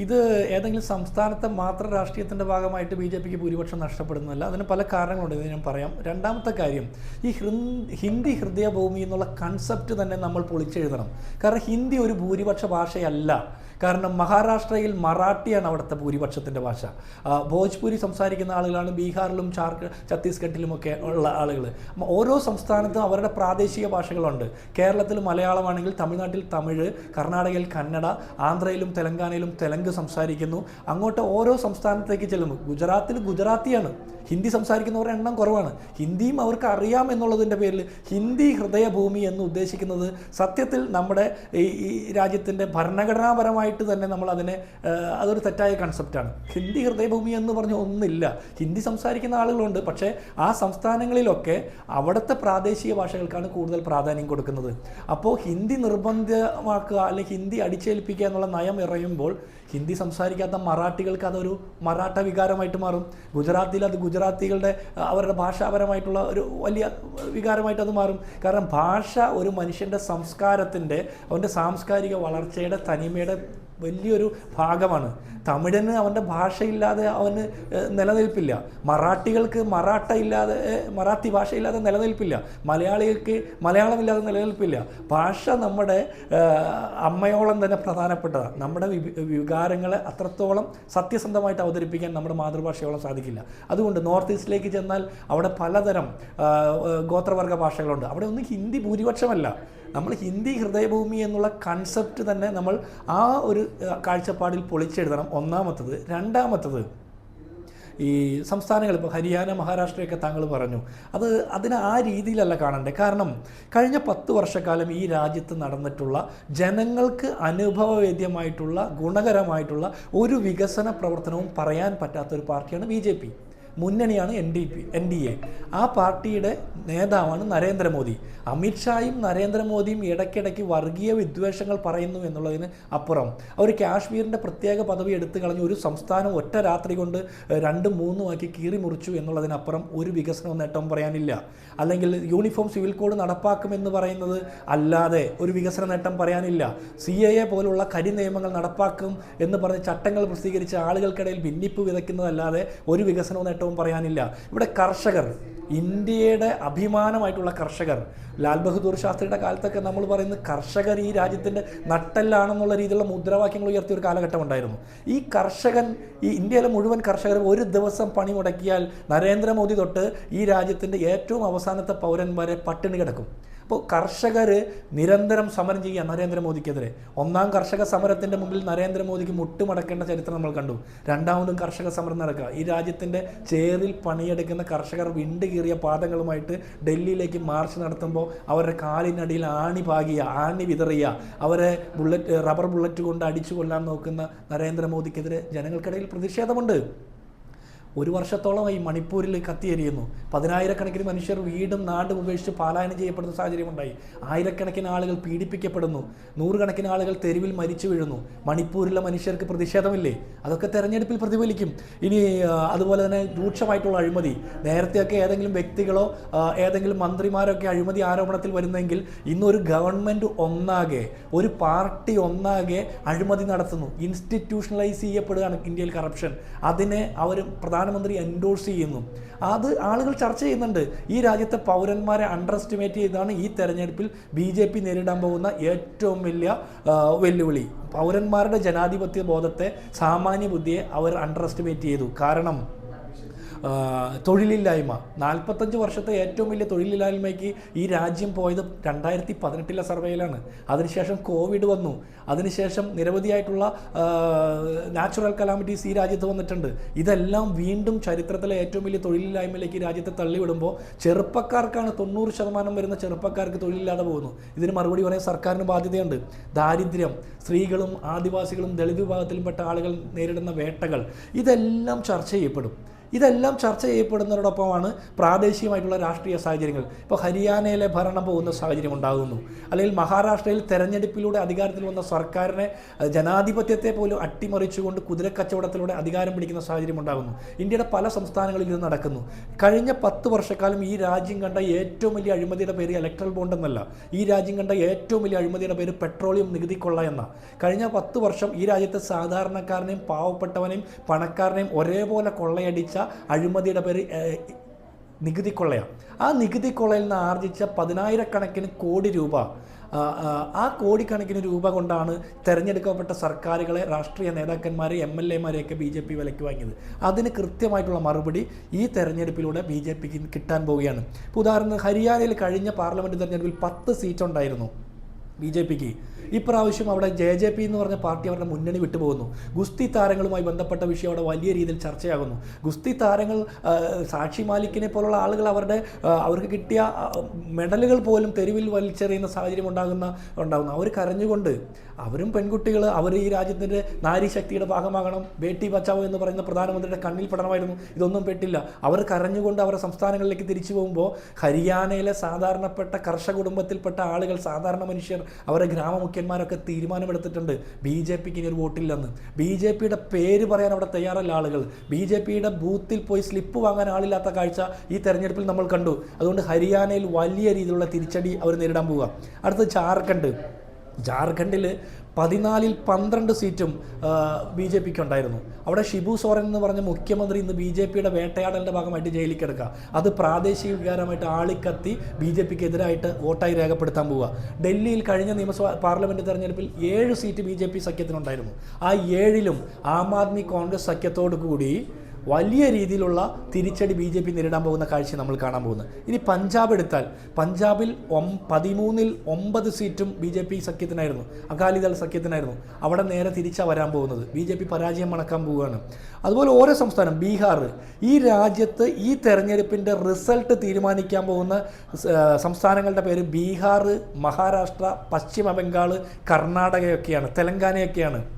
ഇത് ഏതെങ്കിലും സംസ്ഥാനത്തെ മാത്രം രാഷ്ട്രീയത്തിന്റെ ഭാഗമായിട്ട് ബി ജെ പിക്ക് ഭൂരിപക്ഷം നഷ്ടപ്പെടുന്നതല്ല. അതിന് പല കാരണങ്ങളുണ്ട് ഇത് ഞാൻ പറയാം. രണ്ടാമത്തെ കാര്യം ഈ ഹിന്ദി ഹൃദയഭൂമി എന്നുള്ള കൺസെപ്റ്റ് തന്നെ നമ്മൾ പൊളിച്ചെഴുതണം. കാരണം ഹിന്ദി ഒരു ഭൂരിപക്ഷ ഭാഷയല്ല. കാരണം മഹാരാഷ്ട്രയിൽ മറാഠിയാണ് അവിടുത്തെ ഭൂരിപക്ഷത്തിന്റെ ഭാഷ. ഭോജ്പുരി സംസാരിക്കുന്ന ആളുകളാണ് ബീഹാറിലും ചാർക്ക് ഛത്തീസ്ഗഡിലുമൊക്കെ ഉള്ള ആളുകൾ. ഓരോ സംസ്ഥാനത്തും അവരുടെ പ്രാദേശിക ഭാഷകളുണ്ട്. കേരളത്തിൽ മലയാളമാണെങ്കിൽ തമിഴ്നാട്ടിൽ തമിഴ് കർണാടകയിൽ കന്നഡ ആന്ധ്രയിലും തെലങ്കാനയിലും തെലുങ്ക് സംസാരിക്കുന്നു. അങ്ങോട്ട് ഓരോ സംസ്ഥാനത്തേക്ക് ചെല്ലുന്നു. ഗുജറാത്തിൽ ഗുജറാത്തിയാണ്. ഹിന്ദി സംസാരിക്കുന്നവരുടെ എണ്ണം കുറവാണ്. ഹിന്ദിയും അവർക്ക് അറിയാം എന്നുള്ളതിന്റെ പേരിൽ ഹിന്ദി ഹൃദയഭൂമി എന്ന് ഉദ്ദേശിക്കുന്നത് സത്യത്തിൽ നമ്മുടെ ഈ രാജ്യത്തിന്റെ രാജ്യത്തിന്റെ ഭരണഘടനാപരമായിട്ട് തന്നെ നമ്മൾ അതിനെ അതൊരു തെറ്റായ കൺസെപ്റ്റാണ് ഹിന്ദി ഹൃദയഭൂമി എന്ന് പറഞ്ഞ ഒന്നില്ല. ഹിന്ദി സംസാരിക്കുന്ന ആളുകളുണ്ട്. പക്ഷേ ആ സംസ്ഥാനങ്ങളിലൊക്കെ അവിടുത്തെ പ്രാദേശിക ഭാഷകൾക്കാണ് കൂടുതൽ പ്രാധാന്യം കൊടുക്കുന്നത്. അപ്പോൾ ഹിന്ദി നിർബന്ധമാക്കുക അല്ലെങ്കിൽ ഹിന്ദി അടിച്ചേൽപ്പിക്കുക എന്നുള്ള നയം ഇറയുമ്പോൾ ഹിന്ദി സംസാരിക്കാത്ത മറാഠികൾക്ക് അതൊരു മറാഠ വികാരമായിട്ട് മാറും. ഗുജറാത്തിൽ അത് ഗുജറാത്തികളുടെ അവരുടെ ഭാഷാപരമായിട്ടുള്ള ഒരു വലിയ വികാരമായിട്ട് അത് മാറും. കാരണം ഭാഷ ഒരു മനുഷ്യന്റെ സംസ്കാരത്തിന്റെ അവന്റെ സാംസ്കാരിക വളർച്ചയുടെ തനിമയുടെ വലിയൊരു ഭാഗമാണ്. തമിഴന് അവന്റെ ഭാഷയില്ലാതെ അവന് നിലനിൽപ്പില്ല. മറാഠികൾക്ക് മറാഠ ഇല്ലാതെ മറാത്തി ഭാഷയില്ലാതെ നിലനിൽപ്പില്ല. മലയാളികൾക്ക് മലയാളമില്ലാതെ നിലനിൽപ്പില്ല. ഭാഷ നമ്മുടെ അമ്മയോളം തന്നെ പ്രധാനപ്പെട്ടതാണ്. നമ്മുടെ വികാരങ്ങളെ അത്രത്തോളം സത്യസന്ധമായിട്ട് അവതരിപ്പിക്കാൻ നമ്മുടെ മാതൃഭാഷയോളം സാധിക്കില്ല. അതുകൊണ്ട് നോർത്ത് ഈസ്റ്റിലേക്ക് ചെന്നാൽ അവിടെ പലതരം ഗോത്രവർഗ ഭാഷകളുണ്ട്. അവിടെ ഒന്നും ഹിന്ദി ഭൂരിപക്ഷമല്ല. നമ്മൾ ഹിന്ദി ഹൃദയഭൂമി എന്നുള്ള കൺസെപ്റ്റ് തന്നെ നമ്മൾ ആ ഒരു കാഴ്ചപ്പാടിൽ പൊളിച്ചെഴുതണം. ഒന്നാമത്തത്. രണ്ടാമത്തത് ഈ സംസ്ഥാനങ്ങൾ ഇപ്പോൾ ഹരിയാന മഹാരാഷ്ട്രയൊക്കെ താങ്കൾ പറഞ്ഞു. അത് അതിന് ആ രീതിയിലല്ല കാണണ്ടേ? കാരണം കഴിഞ്ഞ പത്ത് വർഷക്കാലം ഈ രാജ്യത്ത് നടന്നിട്ടുള്ള ജനങ്ങൾക്ക് അനുഭവവേദ്യമായിട്ടുള്ള ഗുണകരമായിട്ടുള്ള ഒരു വികസന പ്രവർത്തനവും പറയാൻ പറ്റാത്ത ഒരു പാർട്ടിയാണ് B മുന്നണിയാണ് N D P N D A ആ പാർട്ടിയുടെ നേതാവാണ് നരേന്ദ്രമോദി. അമിത്ഷായും നരേന്ദ്രമോദിയും ഇടയ്ക്കിടയ്ക്ക് വർഗീയ വിദ്വേഷങ്ങൾ പറയുന്നു എന്നുള്ളതിന് അപ്പുറം. അവർ കാശ്മീരിന്റെ പ്രത്യേക പദവി എടുത്തു കളഞ്ഞ് ഒരു സംസ്ഥാനം ഒറ്റ രാത്രി കൊണ്ട് രണ്ടും മൂന്നും ആക്കി കീറി മുറിച്ചു എന്നുള്ളതിനപ്പുറം ഒരു വികസനവും നേട്ടവും പറയാനില്ല. അല്ലെങ്കിൽ യൂണിഫോം സിവിൽ കോഡ് നടപ്പാക്കുമെന്ന് പറയുന്നത് അല്ലാതെ ഒരു വികസന നേട്ടം പറയാനില്ല. സി എ എ പോലുള്ള കരി നിയമങ്ങൾ നടപ്പാക്കും എന്ന് പറഞ്ഞ് ചട്ടങ്ങൾ പ്രസിദ്ധീകരിച്ച ആളുകൾക്കിടയിൽ ഭിന്നിപ്പ് വിതയ്ക്കുന്നതല്ലാതെ ഒരു വികസനവും നേട്ടവും പറയാനില്ല. ഇവിടെ കർഷകർ ഇന്ത്യയുടെ അഭിമാനമായിട്ടുള്ള കർഷകർ ലാൽ ബഹദൂർ ശാസ്ത്രിയുടെ കാലത്തൊക്കെ നമ്മൾ പറയുന്ന കർഷകർ ഈ രാജ്യത്തിന്റെ നട്ടെല്ലാണെന്നുള്ള രീതിയിലുള്ള മുദ്രാവാക്യങ്ങൾ ഉയർത്തിയ ഒരു കാലഘട്ടം ഉണ്ടായിരുന്നു. ഈ കർഷകൻ ഈ ഇന്ത്യയിലെ മുഴുവൻ കർഷകർ ഒരു ദിവസം പണി മുടക്കിയാൽ നരേന്ദ്രമോദി തൊട്ട് ഈ രാജ്യത്തിന്റെ ഏറ്റവും അവസാനത്തെ പൗരന്മാരെ പട്ടിണി കിടക്കും. അപ്പോൾ കർഷകർ നിരന്തരം സമരം ചെയ്യുക നരേന്ദ്രമോദിക്കെതിരെ ഒന്നാം കർഷക സമരത്തിന്റെ മുമ്പിൽ നരേന്ദ്രമോദിക്ക് മുട്ടുമടക്കേണ്ട ചരിത്രം നമ്മൾ കണ്ടു. രണ്ടാമതും കർഷക സമരം നടക്കുക. ഈ രാജ്യത്തിന്റെ ചേറിൽ പണിയെടുക്കുന്ന കർഷകർ വിണ്ട് കീറിയ പാദങ്ങളുമായിട്ട് ഡൽഹിയിലേക്ക് മാർച്ച് നടത്തുമ്പോൾ അവരുടെ കാലിനടിയിൽ ആണി പാകിയ ആണി വിതറിയ അവരെ ബുള്ളറ്റ് റബ്ബർ ബുള്ളറ്റ് കൊണ്ട് അടിച്ചു കൊല്ലാൻ നോക്കുന്ന നരേന്ദ്രമോദിക്കെതിരെ ജനങ്ങൾക്കിടയിൽ പ്രതിഷേധമുണ്ട്. ഒരു വർഷത്തോളമായി മണിപ്പൂരിൽ കത്തിയെരിയുന്നു പതിനായിരക്കണക്കിന് മനുഷ്യർ വീടും നാടും ഉപേക്ഷിച്ച് പലായനം ചെയ്യപ്പെടുന്ന സാഹചര്യമുണ്ടായി. ആയിരക്കണക്കിന് ആളുകൾ പീഡിപ്പിക്കപ്പെടുന്നു. നൂറുകണക്കിന് ആളുകൾ തെരുവിൽ മരിച്ചു വീഴുന്നു. മണിപ്പൂരിലെ മനുഷ്യർക്ക് പ്രതിഷേധമില്ലേ? അതൊക്കെ തെരഞ്ഞെടുപ്പിൽ പ്രതിഫലിക്കും. ഇനി അതുപോലെ തന്നെ രൂക്ഷമായിട്ടുള്ള അഴിമതി. നേരത്തെയൊക്കെ ഏതെങ്കിലും വ്യക്തികളോ ഏതെങ്കിലും മന്ത്രിമാരൊക്കെ അഴിമതി ആരോപണത്തിൽ വരുന്നെങ്കിൽ ഇന്നൊരു ഗവൺമെന്റ് ഒന്നാകെ ഒരു പാർട്ടി ഒന്നാകെ അഴിമതി നടത്തുന്നു. ഇൻസ്റ്റിറ്റ്യൂഷണലൈസ് ചെയ്യപ്പെടുകയാണ് ഇന്ത്യയിൽ കറപ്ഷൻ അതിനെ അവർ പ്രധാനമന്ത്രി എൻഡോഴ്സ് ചെയ്യുന്നു. അത് ആളുകൾ ചർച്ച ചെയ്യുന്നുണ്ട്. ഈ രാജ്യത്തെ പൗരന്മാരെ അണ്ടർ എസ്റ്റിമേറ്റ് ചെയ്താണ് ഈ തെരഞ്ഞെടുപ്പിൽ ബി ജെ പി നേരിടാൻ പോകുന്ന ഏറ്റവും വലിയ വെല്ലുവിളി. പൗരന്മാരുടെ ജനാധിപത്യ ബോധത്തെ സാമാന്യ ബുദ്ധിയെ അവർ അണ്ടർ എസ്റ്റിമേറ്റ് ചെയ്തു. കാരണം തൊഴിലില്ലായ്മ. നാൽപ്പത്തഞ്ച് വർഷത്തെ ഏറ്റവും വലിയ തൊഴിലില്ലായ്മയ്ക്ക് ഈ രാജ്യം പോയത് രണ്ടായിരത്തി പതിനെട്ടിലെ സർവേയിലാണ്. അതിനുശേഷം കോവിഡ് വന്നു. അതിനുശേഷം നിരവധിയായിട്ടുള്ള നാച്ചുറൽ കലാമിറ്റീസ് ഈ രാജ്യത്ത് വന്നിട്ടുണ്ട്. ഇതെല്ലാം വീണ്ടും ചരിത്രത്തിലെ ഏറ്റവും വലിയ തൊഴിലില്ലായ്മയിലേക്ക് രാജ്യത്തെ തള്ളിവിടുമ്പോൾ ചെറുപ്പക്കാർക്കാണ് തൊണ്ണൂറ് ശതമാനം വരുന്ന ചെറുപ്പക്കാർക്ക് തൊഴിലില്ലാതെ പോകുന്നു. ഇതിന് മറുപടി പറയാൻ സർക്കാരിന് ബാധ്യതയുണ്ട്. ദാരിദ്ര്യം സ്ത്രീകളും ആദിവാസികളും ദളിത് വിഭാഗത്തിലും പെട്ട ആളുകൾ നേരിടുന്ന വേട്ടകൾ ഇതെല്ലാം ചർച്ച ചെയ്യപ്പെടും. ഇതെല്ലാം ചർച്ച ചെയ്യപ്പെടുന്നതോടൊപ്പമാണ് പ്രാദേശികമായിട്ടുള്ള രാഷ്ട്രീയ സാഹചര്യങ്ങൾ. ഇപ്പോൾ ഹരിയാനയിലെ ഭരണം പോകുന്ന സാഹചര്യം ഉണ്ടാകുന്നു. അല്ലെങ്കിൽ മഹാരാഷ്ട്രയിൽ തെരഞ്ഞെടുപ്പിലൂടെ അധികാരത്തിൽ വന്ന സർക്കാരിനെ ജനാധിപത്യത്തെ പോലും അട്ടിമറിച്ചുകൊണ്ട് കുതിരക്കച്ചവടത്തിലൂടെ അധികാരം പിടിക്കുന്ന സാഹചര്യം ഉണ്ടാകുന്നു. ഇന്ത്യയുടെ പല സംസ്ഥാനങ്ങളിൽ ഇത് നടക്കുന്നു. കഴിഞ്ഞ പത്ത് വർഷക്കാലം ഈ രാജ്യം കണ്ട ഏറ്റവും വലിയ അഴിമതിയുടെ പേര് ഇലക്ട്രൽ ബോണ്ട് എന്നല്ല. ഈ രാജ്യം കണ്ട ഏറ്റവും വലിയ അഴിമതിയുടെ പേര് പെട്രോളിയം നികുതി കൊള്ള എന്ന. കഴിഞ്ഞ പത്ത് വർഷം ഈ രാജ്യത്തെ സാധാരണക്കാരനെയും പാവപ്പെട്ടവനെയും പണക്കാരനെയും ഒരേപോലെ കൊള്ളയടിച്ച അഴിമതിയുടെ പേര് നികുതി കൊള്ളയാണ് ആ നികുതി കൊള്ളയിൽ നിന്ന് ആർജിച്ച പതിനായിരക്കണക്കിന് കോടി രൂപ ആ, കോടിക്കണക്കിന് രൂപ കൊണ്ടാണ് തെരഞ്ഞെടുക്കപ്പെട്ട സർക്കാരുകളെ രാഷ്ട്രീയ നേതാക്കന്മാരെ എം എൽ എമാരെയൊക്കെ ബി ജെ പി വിലയ്ക്ക് വാങ്ങിയത്. അതിന് കൃത്യമായിട്ടുള്ള മറുപടി ഈ തെരഞ്ഞെടുപ്പിലൂടെ ബി ജെ പിക്ക് കിട്ടാൻ പോവുകയാണ്. ഉദാഹരണത്തിന് ഹരിയാനയിൽ കഴിഞ്ഞ പാർലമെന്റ് തെരഞ്ഞെടുപ്പിൽ പത്ത് സീറ്റ് ഉണ്ടായിരുന്നു ബി ജെ പിക്ക്. ഇപ്രാവശ്യം അവിടെ ജെ ജെ പി എന്ന് പറഞ്ഞ പാർട്ടി അവരുടെ മുന്നണി വിട്ടുപോകുന്നു. ഗുസ്തി താരങ്ങളുമായി ബന്ധപ്പെട്ട വിഷയം അവിടെ വലിയ രീതിയിൽ ചർച്ചയാകുന്നു. ഗുസ്തി താരങ്ങൾ സാക്ഷി മാലിക്കിനെ പോലുള്ള ആളുകൾ അവരുടെ അവർക്ക് കിട്ടിയ മെഡലുകൾ പോലും തെരുവിൽ വലിച്ചെറിയുന്ന സാഹചര്യം ഉണ്ടാകുന്ന ഉണ്ടാകുന്നു. അവർ കരഞ്ഞുകൊണ്ട് അവരും പെൺകുട്ടികൾ അവർ ഈ രാജ്യത്തിന്റെ നാരീശക്തിയുടെ ഭാഗമാകണം. ബേട്ടി ബച്ചാവോ എന്ന് പറയുന്ന പ്രധാനമന്ത്രിയുടെ കണ്ണിൽ പെടണമായിരുന്നു ഇതൊന്നും പെട്ടില്ല. അവർ കരഞ്ഞുകൊണ്ട് അവരുടെ സംസ്ഥാനങ്ങളിലേക്ക് തിരിച്ചു പോകുമ്പോൾ ഹരിയാനയിലെ സാധാരണപ്പെട്ട കർഷക കുടുംബത്തിൽപ്പെട്ട ആളുകൾ സാധാരണ മനുഷ്യർ അവരുടെ ഗ്രാമമുഖ്യന്മാരൊക്കെ തീരുമാനമെടുത്തിട്ടുണ്ട്. ബി ജെ പിക്ക് ഇനി ഒരു വോട്ടില്ലെന്ന്. ബി ജെ പിയുടെ പേര് പറയാൻ അവിടെ തയ്യാറല്ല ആളുകൾ. ബി ജെ പിയുടെ ബൂത്തിൽ പോയി സ്ലിപ്പ് വാങ്ങാൻ ആളില്ലാത്ത കാഴ്ച ഈ തെരഞ്ഞെടുപ്പിൽ നമ്മൾ കണ്ടു. അതുകൊണ്ട് ഹരിയാനയിൽ വലിയ രീതിയിലുള്ള തിരിച്ചടി അവർ നേരിടാൻ പോവുക. അടുത്തത് ജാർഖണ്ഡ്. ജാർഖണ്ഡിൽ പതിനാലിൽ പന്ത്രണ്ട് സീറ്റും ബി ജെ പിക്ക് ഉണ്ടായിരുന്നു അവിടെ ഷിബു സോറൻ എന്ന് പറഞ്ഞ മുഖ്യമന്ത്രി ഇന്ന് ബി ജെ പിയുടെ വേട്ടയാടലിന്റെ ഭാഗമായിട്ട് ജയിലിൽ കിടക്കുക അത് പ്രാദേശിക വികാരമായിട്ട് ആളിക്കത്തി ബി ജെ പിക്ക് എതിരായിട്ട് വോട്ടായി രേഖപ്പെടുത്താൻ പോവുക ഡൽഹിയിൽ കഴിഞ്ഞ നിയമസഭ പാർലമെന്റ് തെരഞ്ഞെടുപ്പിൽ ഏഴ് സീറ്റ് ബി ജെ പി സഖ്യത്തിനുണ്ടായിരുന്നു. ആ ഏഴിലും ആം ആദ്മി കോൺഗ്രസ് സഖ്യത്തോടു കൂടി വലിയ രീതിയിലുള്ള തിരിച്ചടി ബി ജെ പി നേരിടാൻ പോകുന്ന കാഴ്ച നമ്മൾ കാണാൻ പോകുന്നത്. ഇനി പഞ്ചാബ് എടുത്താൽ പഞ്ചാബിൽ ഒം പതിമൂന്നിൽ ഒമ്പത് സീറ്റും ബി ജെ പി സഖ്യത്തിനായിരുന്നു. അകാലിദൾ സഖ്യത്തിനായിരുന്നു. അവിടെ നേരെ തിരിച്ചാണ് വരാൻ പോകുന്നത്. ബി ജെ പി പരാജയം മണക്കാൻ പോവുകയാണ്. അതുപോലെ ഓരോ സംസ്ഥാനം ബീഹാർ ഈ രാജ്യത്ത് ഈ തെരഞ്ഞെടുപ്പിന്റെ റിസൾട്ട് തീരുമാനിക്കാൻ പോകുന്ന സംസ്ഥാനങ്ങളുടെ പേര് ബീഹാർ മഹാരാഷ്ട്ര പശ്ചിമ ബംഗാൾ കർണാടകയൊക്കെയാണ് തെലങ്കാനയൊക്കെയാണ്.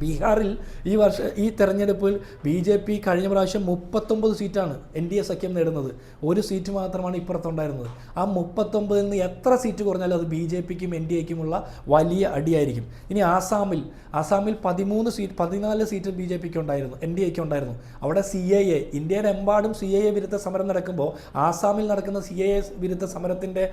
ബീഹാറിൽ ഈ വർഷ ഈ തെരഞ്ഞെടുപ്പിൽ ബി ജെ പി കഴിഞ്ഞ പ്രാവശ്യം മുപ്പത്തൊമ്പത് സീറ്റാണ് എൻ ഡി എ സഖ്യം നേടുന്നത്. ഒരു സീറ്റ് മാത്രമാണ് ഇപ്പുറത്തുണ്ടായിരുന്നത്. ആ മുപ്പത്തൊമ്പതിൽ നിന്ന് എത്ര സീറ്റ് കുറഞ്ഞാലും അത് ബി ജെ പിക്കും എൻ ഡി എക്കുമുള്ള വലിയ അടിയായിരിക്കും. ഇനി ആസാമിൽ ആസാമിൽ പതിമൂന്ന് സീറ്റ് പതിനാല് സീറ്റ് ബി ജെ പിക്ക് ഉണ്ടായിരുന്നു എൻ ഡി എക്ക് ഉണ്ടായിരുന്നു അവിടെ സി എ എ ഇന്ത്യയുടെ എമ്പാടും സി എ എ വിരുദ്ധ സമരം നടക്കുമ്പോൾ ആസാമിൽ നടക്കുന്ന സി എ എ വിരുദ്ധ സമരത്തിന്റെ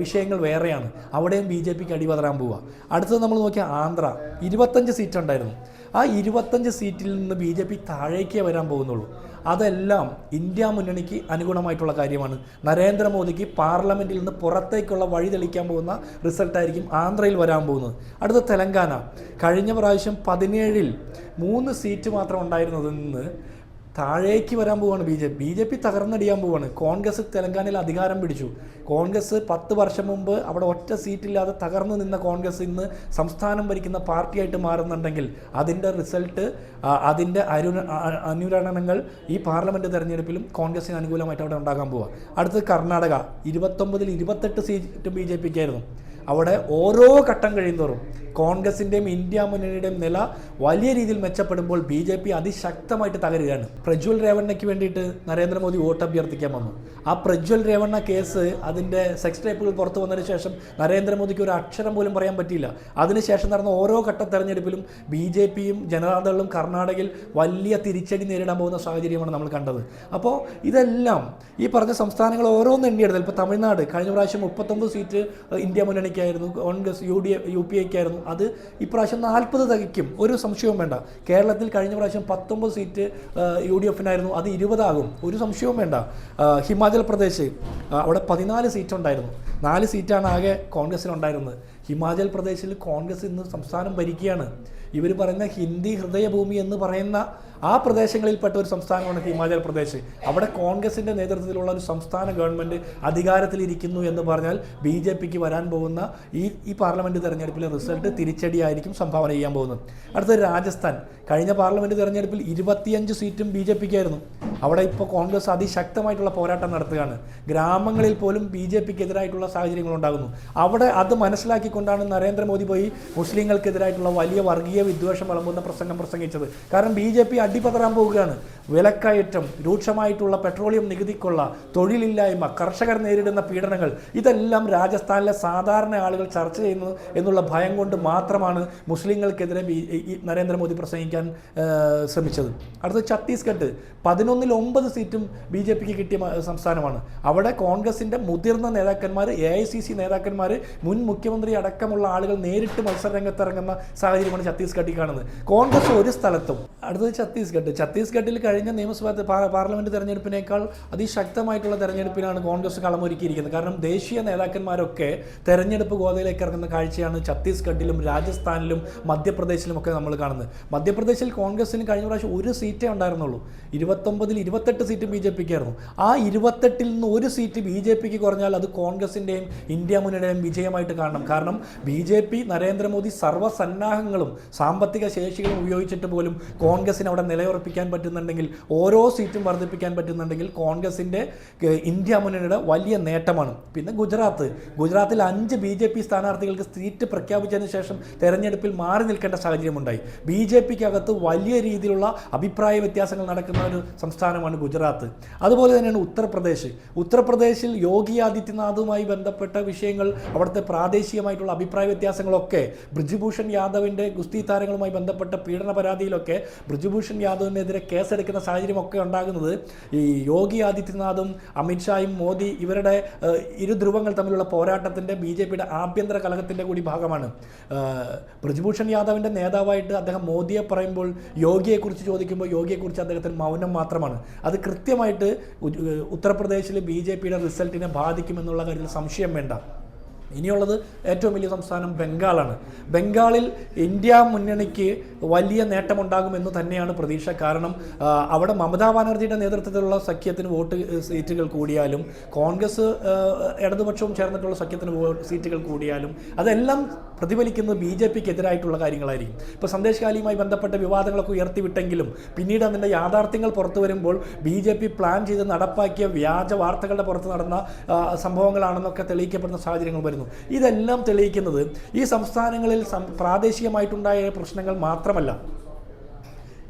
വിഷയങ്ങൾ വേറെയാണ്. അവിടെയും ബി ജെ പിക്ക് അടിപതറാൻ പോവുക. അടുത്തത് നമ്മൾ നോക്കിയാൽ ആന്ധ്ര ഇരുപത്തഞ്ച് സീറ്റ് ഉണ്ടായിരുന്നു ആ ഇരുപത്തഞ്ച് സീറ്റിൽ നിന്ന് ബി ജെ പി താഴേക്കേ വരാൻ പോകുന്നുള്ളൂ. അതെല്ലാം ഇന്ത്യ മുന്നണിക്ക് അനുഗുണമായിട്ടുള്ള കാര്യമാണ്. നരേന്ദ്രമോദിക്ക് പാർലമെന്റിൽ നിന്ന് പുറത്തേക്കുള്ള വഴി തെളിക്കാൻ പോകുന്ന റിസൾട്ടായിരിക്കും ആന്ധ്രയിൽ വരാൻ പോകുന്നത്. അടുത്ത തെലങ്കാന. കഴിഞ്ഞ പ്രാവശ്യം പതിനേഴിൽ മൂന്ന് സീറ്റ് മാത്രം ഉണ്ടായിരുന്നതിൽ നിന്ന് താഴേക്ക് വരാൻ പോവാണ് B J P. B J P തകർന്നടിയാൻ പോവാണ്. കോൺഗ്രസ് തെലങ്കാനയിൽ അധികാരം പിടിച്ചു. കോൺഗ്രസ് പത്ത് വർഷം മുമ്പ് അവിടെ ഒറ്റ സീറ്റില്ലാതെ തകർന്നു നിന്ന കോൺഗ്രസ് ഇന്ന് സംസ്ഥാനം ഭരിക്കുന്ന പാർട്ടിയായിട്ട് മാറുന്നുണ്ടെങ്കിൽ അതിന്റെ റിസൾട്ട് അതിന്റെ അരു അ- അനുരണനങ്ങൾ ഈ പാർലമെന്റ് തെരഞ്ഞെടുപ്പിലും കോൺഗ്രസിന് അനുകൂലമായിട്ട് അവിടെ ഉണ്ടാകാൻ പോവുക അടുത്തത് കർണാടക. ഇരുപത്തൊമ്പതിൽ ഇരുപത്തെട്ട് സീറ്റ് ബി ജെ പിക്കായിരുന്നു. അവിടെ ഓരോ ഘട്ടം കഴിയുന്നതോറും കോൺഗ്രസിന്റെയും ഇന്ത്യ മുന്നണിയുടെയും നില വലിയ രീതിയിൽ മെച്ചപ്പെടുമ്പോൾ ബി ജെ പി അതിശക്തമായിട്ട് തകരുകയാണ്. പ്രജ്വൽ രേവണ്ണയ്ക്ക് വേണ്ടിയിട്ട് നരേന്ദ്രമോദി വോട്ട് അഭ്യർത്ഥിക്കാൻ വന്നു. ആ പ്രജ്വൽ രേവണ്ണ കേസ് അതിന്റെ സെക്സ് ടേപ്പുകൾ പുറത്തു വന്നതിന് ശേഷം നരേന്ദ്രമോദിക്ക് ഒരു അക്ഷരം പോലും പറയാൻ പറ്റിയില്ല. അതിനുശേഷം നടന്ന ഓരോ ഘട്ട തെരഞ്ഞെടുപ്പിലും ബി ജെ പിയും ജനതാദളും കർണാടകയിൽ വലിയ തിരിച്ചടി നേരിടാൻ പോകുന്ന സാഹചര്യമാണ് നമ്മൾ കണ്ടത്. അപ്പോൾ ഇതെല്ലാം ഈ പറഞ്ഞ സംസ്ഥാനങ്ങൾ ഓരോന്ന് എണ്ണിയെടുത്തത് ഇപ്പോൾ തമിഴ്നാട് കഴിഞ്ഞ പ്രാവശ്യം മുപ്പത്തൊമ്പത് seat India മുന്നണിക്കായിരുന്നു Congress U D U P എക്കായിരുന്നു അത് ഇപ്രാവശ്യം നാൽപ്പത് തികയ്ക്കും. ഒരു സംശയവും വേണ്ട. കേരളത്തിൽ കഴിഞ്ഞ പ്രാവശ്യം പത്തൊമ്പത് സീറ്റ് യു ഡി എഫിനായിരുന്നു അത് ഇരുപതാകും. ഒരു സംശയവും വേണ്ട. ഹിമാചൽ പ്രദേശ് അവിടെ പതിനാല് സീറ്റ് ഉണ്ടായിരുന്നു നാല് സീറ്റാണ് ആകെ കോൺഗ്രസിനുണ്ടായിരുന്നത് ഹിമാചൽ പ്രദേശിൽ കോൺഗ്രസ് ഇന്ന് സംസ്ഥാനം ഭരിക്കുകയാണ്. ഇവർ പറയുന്ന ഹിന്ദി ഹൃദയഭൂമി എന്ന് പറയുന്ന ആ പ്രദേശങ്ങളിൽപ്പെട്ട ഒരു സംസ്ഥാനമാണ് ഹിമാചൽ പ്രദേശ്. അവിടെ കോൺഗ്രസിന്റെ നേതൃത്വത്തിലുള്ള ഒരു സംസ്ഥാന ഗവൺമെന്റ് അധികാരത്തിലിരിക്കുന്നു എന്ന് പറഞ്ഞാൽ ബി ജെ പിക്ക് വരാൻ പോകുന്ന ഈ ഈ പാർലമെന്റ് തെരഞ്ഞെടുപ്പിലെ റിസൾട്ട് തിരിച്ചടിയായിരിക്കും സംഭാവന ചെയ്യാൻ പോകുന്നത്. അടുത്തത് രാജസ്ഥാൻ. കഴിഞ്ഞ പാർലമെന്റ് തെരഞ്ഞെടുപ്പിൽ ഇരുപത്തിയഞ്ച് സീറ്റും ബി ജെ പിക്കായിരുന്നു. അവിടെ ഇപ്പോൾ കോൺഗ്രസ് അതിശക്തമായിട്ടുള്ള പോരാട്ടം നടത്തുകയാണ്. ഗ്രാമങ്ങളിൽ പോലും ബി ജെ പിക്ക് എതിരായിട്ടുള്ള സാഹചര്യങ്ങൾ ഉണ്ടാകുന്നു അവിടെ അത് മനസ്സിലാക്കിക്കൊണ്ടാണ് നരേന്ദ്രമോദി പോയി മുസ്ലിങ്ങൾക്കെതിരായിട്ടുള്ള വലിയ വർഗീയ വിദ്വേഷം വിളമ്പുന്ന പ്രസംഗം പ്രസംഗിച്ചത്. കാരണം ബി ജെ പി അടിപതറാൻ പോവുകയാണ്. വിലക്കയറ്റം രൂക്ഷമായിട്ടുള്ള പെട്രോളിയം നികുതിക്കൊള്ള തൊഴിലില്ലായ്മ കർഷകർ നേരിടുന്ന പീഡനങ്ങൾ ഇതെല്ലാം രാജസ്ഥാനിലെ സാധാരണ ആളുകൾ ചർച്ച ചെയ്യുന്നു എന്നുള്ള ഭയം കൊണ്ട് മാത്രമാണ് മുസ്ലിങ്ങൾക്കെതിരെ നരേന്ദ്രമോദി പ്രസംഗിക്കാൻ ശ്രമിച്ചത്. അടുത്ത ഛത്തീസ്ഗഡ്. പതിനൊന്നിൽ ഒമ്പത് സീറ്റും ബി ജെ പിക്ക് കിട്ടിയ സംസ്ഥാനമാണ്. അവിടെ കോൺഗ്രസിന്റെ മുതിർന്ന നേതാക്കന്മാർ എ ഐ സി സി നേതാക്കന്മാർ മുൻ മുഖ്യമന്ത്രി അടക്കമുള്ള ആളുകൾ നേരിട്ട് മത്സര രംഗത്തിറങ്ങുന്ന സാഹചര്യമാണ് ഛത്തീസ്ഗഡിൽ കാണുന്നത്. കോൺഗ്രസ് ഒരു സ്ഥലത്തും അടുത്തത് ഛത്തീസ്ഗഡ്. ഛത്തീസ്ഗഡിൽ കഴിഞ്ഞ നിയമസഭാ പാർലമെന്റ് തെരഞ്ഞെടുപ്പിനേക്കാൾ അതിശക്തമായിട്ടുള്ള തെരഞ്ഞെടുപ്പിനാണ് കോൺഗ്രസ് കളമൊരുക്കിയിരിക്കുന്നത്. കാരണം ദേശീയ നേതാക്കന്മാരൊക്കെ തെരഞ്ഞെടുപ്പ് ഗോതയിലേക്ക് ഇറങ്ങുന്ന കാഴ്ചയാണ് ഛത്തീസ്ഗഡിലും രാജസ്ഥാനിലും മധ്യപ്രദേശിലും ഒക്കെ നമ്മൾ കാണുന്നത്. മധ്യപ്രദേശിൽ കോൺഗ്രസിന് കഴിഞ്ഞ പ്രാവശ്യം ഒരു സീറ്റേ ഉണ്ടായിരുന്നുള്ളൂ. ഇരുപത്തൊമ്പതിൽ ഇരുപത്തെട്ട് സീറ്റ് ബി ജെ പിക്ക് ആയിരുന്നു ആ ഇരുപത്തെട്ടിൽ നിന്ന് ഒരു സീറ്റ് ബി ജെ പിക്ക് കുറഞ്ഞാൽ അത് കോൺഗ്രസിന്റെയും ഇന്ത്യ മുന്നണിയുടെയും വിജയമായിട്ട് കാണണം. കാരണം ബി ജെ പി നരേന്ദ്രമോദി സർവസന്നാഹങ്ങളും സാമ്പത്തിക ശേഷികളും ഉപയോഗിച്ചിട്ട് പോലും കോൺഗ്രസിന് അവിടെ നിലയുറപ്പിക്കാൻ പറ്റുന്നുണ്ടെങ്കിൽ ഓരോ സീറ്റും വർദ്ധിപ്പിക്കാൻ പറ്റുന്നുണ്ടെങ്കിൽ കോൺഗ്രസിന്റെ ഇന്ത്യ മുന്നണിയുടെ വലിയ നേട്ടമാണ്. പിന്നെ ഗുജറാത്ത്. ഗുജറാത്തിൽ അഞ്ച് ബി ജെ പി സ്ഥാനാർത്ഥികൾക്ക് സീറ്റ് പ്രഖ്യാപിച്ചതിന് ശേഷം തെരഞ്ഞെടുപ്പിൽ മാറി നിൽക്കേണ്ട സാഹചര്യമുണ്ടായി. ബി ജെ പിക്ക് അകത്ത് വലിയ രീതിയിലുള്ള അഭിപ്രായ വ്യത്യാസങ്ങൾ നടക്കുന്ന ഒരു സംസ്ഥാനമാണ് ഗുജറാത്ത്. അതുപോലെ തന്നെയാണ് ഉത്തർപ്രദേശ്. ഉത്തർപ്രദേശിൽ യോഗി ആദിത്യനാഥുമായി ബന്ധപ്പെട്ട വിഷയങ്ങൾ അവിടുത്തെ പ്രാദേശികമായിട്ടുള്ള അഭിപ്രായ വ്യത്യാസങ്ങളൊക്കെ ബ്രിജുഭൂഷൺ യാദവിന്റെ ഗുസ്തി താരങ്ങളുമായി ബന്ധപ്പെട്ട പീഡന പരാതിയിലൊക്കെ ബ്രിജുഭൂഷൺ യാദവിനെതിരെ കേസെടുക്കുന്ന സാഹചര്യമൊക്കെ ഉണ്ടാകുന്നത്. ഈ യോഗി ആദിത്യനാഥും അമിത്ഷായും മോദി ഇവരുടെ ഇരുധ്രുവങ്ങൾ ഇരു ധ്രുവങ്ങൾ തമ്മിലുള്ള പോരാട്ടത്തിന്റെ ബി ജെ പിയുടെ ആഭ്യന്തര കലഹത്തിന്റെ കൂടി ഭാഗമാണ്. ബ്രജ്ഭൂഷൺ യാദവിന്റെ നേതാവായിട്ട് അദ്ദേഹം മോദിയെ പറയുമ്പോൾ യോഗിയെക്കുറിച്ച് ചോദിക്കുമ്പോൾ യോഗിയെക്കുറിച്ച് അദ്ദേഹത്തിന് മൗനം മാത്രമാണ്. അത് കൃത്യമായിട്ട് ഉത്തർപ്രദേശിൽ ബി ജെ പിയുടെ റിസൾട്ടിനെ ബാധിക്കുമെന്നുള്ള കാര്യത്തിൽ സംശയം വേണ്ട. ഇനിയുള്ളത് ഏറ്റവും വലിയ സംസ്ഥാനം ബംഗാളാണ്. ബംഗാളിൽ ഇന്ത്യ മുന്നണിക്ക് വലിയ നേട്ടമുണ്ടാകുമെന്ന് തന്നെയാണ് പ്രതീക്ഷ. കാരണം അവിടെ മമതാ ബാനർജിയുടെ നേതൃത്വത്തിലുള്ള സഖ്യത്തിന് വോട്ട് സീറ്റുകൾ കൂടിയാലും കോൺഗ്രസ് ഇടതുപക്ഷവും ചേർന്നിട്ടുള്ള സഖ്യത്തിന് സീറ്റുകൾ കൂടിയാലും അതെല്ലാം പ്രതിഫലിക്കുന്നത് ബി ജെ പിക്ക് എതിരായിട്ടുള്ള കാര്യങ്ങളായിരിക്കും. ഇപ്പോൾ സന്ദേശ് കാലിയുമായി ബന്ധപ്പെട്ട വിവാദങ്ങളൊക്കെ ഉയർത്തിവിട്ടെങ്കിലും പിന്നീട് അതിന്റെ യാഥാർത്ഥ്യങ്ങൾ പുറത്തു വരുമ്പോൾ ബി ജെ പി പ്ലാൻ ചെയ്ത് നടപ്പാക്കിയ വ്യാജ വാർത്തകളുടെ പുറത്ത് നടന്ന സംഭവങ്ങളാണെന്നൊക്കെ തെളിയിക്കപ്പെടുന്ന സാഹചര്യങ്ങൾ വരുന്നു. ഇതെല്ലാം തെളിയിക്കുന്നത് ഈ സംസ്ഥാനങ്ങളിൽ പ്രാദേശികമായിട്ടുണ്ടായ പ്രശ്നങ്ങൾ മാത്രമല്ല.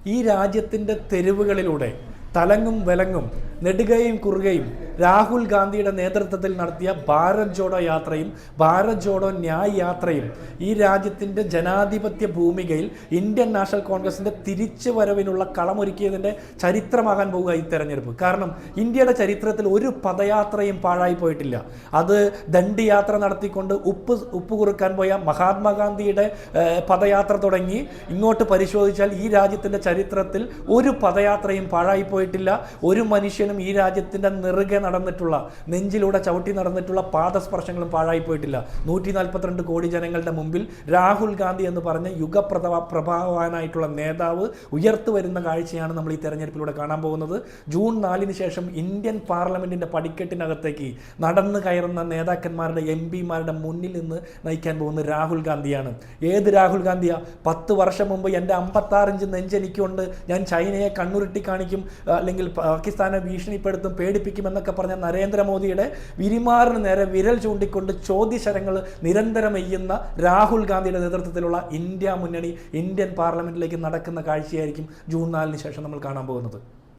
ഈ രാജ്യത്തിന്റെ തെരുവുകളിലൂടെ തലങ്ങും വിലങ്ങും നെടുകയും കുറുകയും രാഹുൽ ഗാന്ധിയുടെ നേതൃത്വത്തിൽ നടത്തിയ ഭാരത് ജോഡോ യാത്രയും ഭാരത് ജോഡോ ന്യായ് യാത്രയും ഈ രാജ്യത്തിന്റെ ജനാധിപത്യ ഭൂമികയിൽ ഇന്ത്യൻ നാഷണൽ കോൺഗ്രസിന്റെ തിരിച്ചു വരവിനുള്ള കളമൊരുക്കിയതിന്റെ ചരിത്രമാകാൻ പോവുക ഈ തെരഞ്ഞെടുപ്പ്. കാരണം ഇന്ത്യയുടെ ചരിത്രത്തിൽ ഒരു പദയാത്രയും പാഴായി പോയിട്ടില്ല. അത് ദണ്ഡി യാത്ര നടത്തിക്കൊണ്ട് ഉപ്പ് ഉപ്പ് കുറുക്കാൻ പോയ മഹാത്മാഗാന്ധിയുടെ പദയാത്ര തുടങ്ങി. ഇങ്ങോട്ട് പരിശോധിച്ചാൽ ഈ രാജ്യത്തിന്റെ ചരിത്രത്തിൽ ഒരു പദയാത്രയും പാഴായി പോയിട്ടില്ല. ഒരു മനുഷ്യനും ഈ രാജ്യത്തിന്റെ നെറുകെ നടന്നിട്ടുള്ള നെഞ്ചിലൂടെ ചവിട്ടി നടന്നിട്ടുള്ള പാദസ്പർശങ്ങളും പാഴായി പോയിട്ടില്ല നൂറ്റി നാൽപ്പത്തിരണ്ട് കോടി ജനങ്ങളുടെ മുമ്പിൽ രാഹുൽ ഗാന്ധി എന്ന് പറഞ്ഞ യുഗപ്രഭ പ്രഭാവാനായിട്ടുള്ള നേതാവ് ഉയർത്തു വരുന്ന കാഴ്ചയാണ് നമ്മൾ ഈ തെരഞ്ഞെടുപ്പിലൂടെ കാണാൻ പോകുന്നത്. ജൂൺ നാലിന് ശേഷം ഇന്ത്യൻ പാർലമെന്റിന്റെ പടിക്കെട്ടിനകത്തേക്ക് നടന്നു കയറുന്ന നേതാക്കന്മാരുടെ എം പിമാരുടെ മുന്നിൽ നിന്ന് നയിക്കാൻ പോകുന്ന രാഹുൽ ഗാന്ധിയാണ്. ഏത് രാഹുൽ ഗാന്ധിയാ? പത്ത് വർഷം മുമ്പ് എന്റെ അമ്പത്താറിഞ്ച് നെഞ്ചെനിക്കുണ്ട്. ഞാൻ ചൈനയെ കണ്ണുരുട്ടി കാണിക്കും അല്ലെങ്കിൽ പാകിസ്ഥാനെ ഭീഷണിപ്പെടുത്തും പേടിപ്പിക്കും എന്നൊക്കെ പറഞ്ഞ നരേന്ദ്രമോദിയുടെ വിരിമാറിന് നേരെ വിരൽ ചൂണ്ടിക്കൊണ്ട് ചോദ്യശരങ്ങൾ നിരന്തരം എയ്യുന്ന രാഹുൽ ഗാന്ധിയുടെ നേതൃത്വത്തിലുള്ള ഇന്ത്യ മുന്നണി ഇന്ത്യൻ പാർലമെന്റിലേക്ക് നടക്കുന്ന കാഴ്ചയായിരിക്കും ജൂൺ നാലിന് ശേഷം നമ്മൾ കാണാൻ പോകുന്നത്.